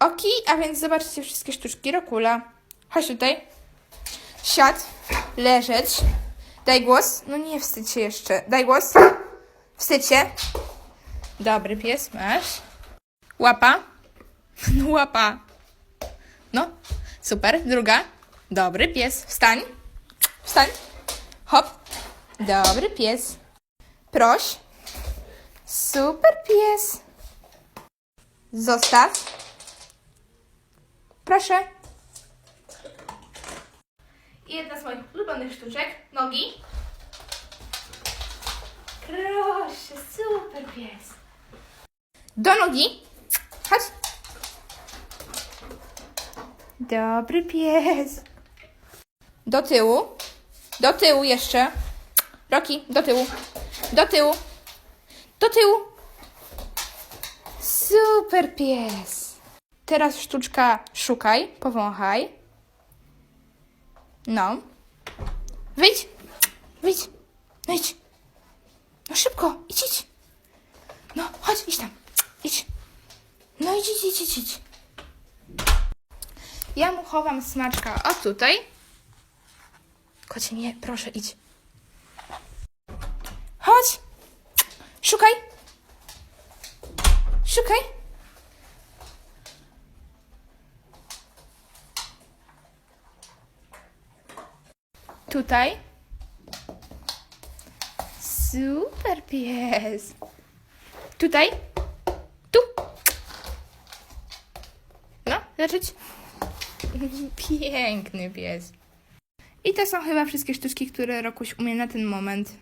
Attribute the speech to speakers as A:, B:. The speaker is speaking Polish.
A: oki, a więc zobaczcie wszystkie sztuczki Rokula. Chodź tutaj. Siad, leżeć. Daj głos. No nie wstydź się jeszcze. Daj głos. Wstydź się. Dobry pies, masz. Łapa. No łapa. No, super. Druga. Dobry pies. Wstań. Wstań. Hop. Dobry pies. Proś. Super pies. Zostaw. Proszę. I jedna z moich ulubionych sztuczek. Nogi. Proszę, super pies. Do nogi. Chodź. Dobry pies. Do tyłu. Do tyłu jeszcze. Roki, do tyłu. Do tyłu. Do tyłu. Super pies. Teraz sztuczka szukaj, powąchaj. No. Wyjdź. Wyjdź. No idź. No szybko, idź, idź. No, chodź, idź tam. Idź. No idź, idź, idź, idź. Ja mu chowam smaczka o tutaj. Kocie, nie, proszę, idź. Chodź. Szukaj. Szukaj. Tutaj. Super pies. Tutaj. Tu. No, leczyć. Piękny pies. I to są chyba wszystkie sztuczki, które Rokuś umie na ten moment.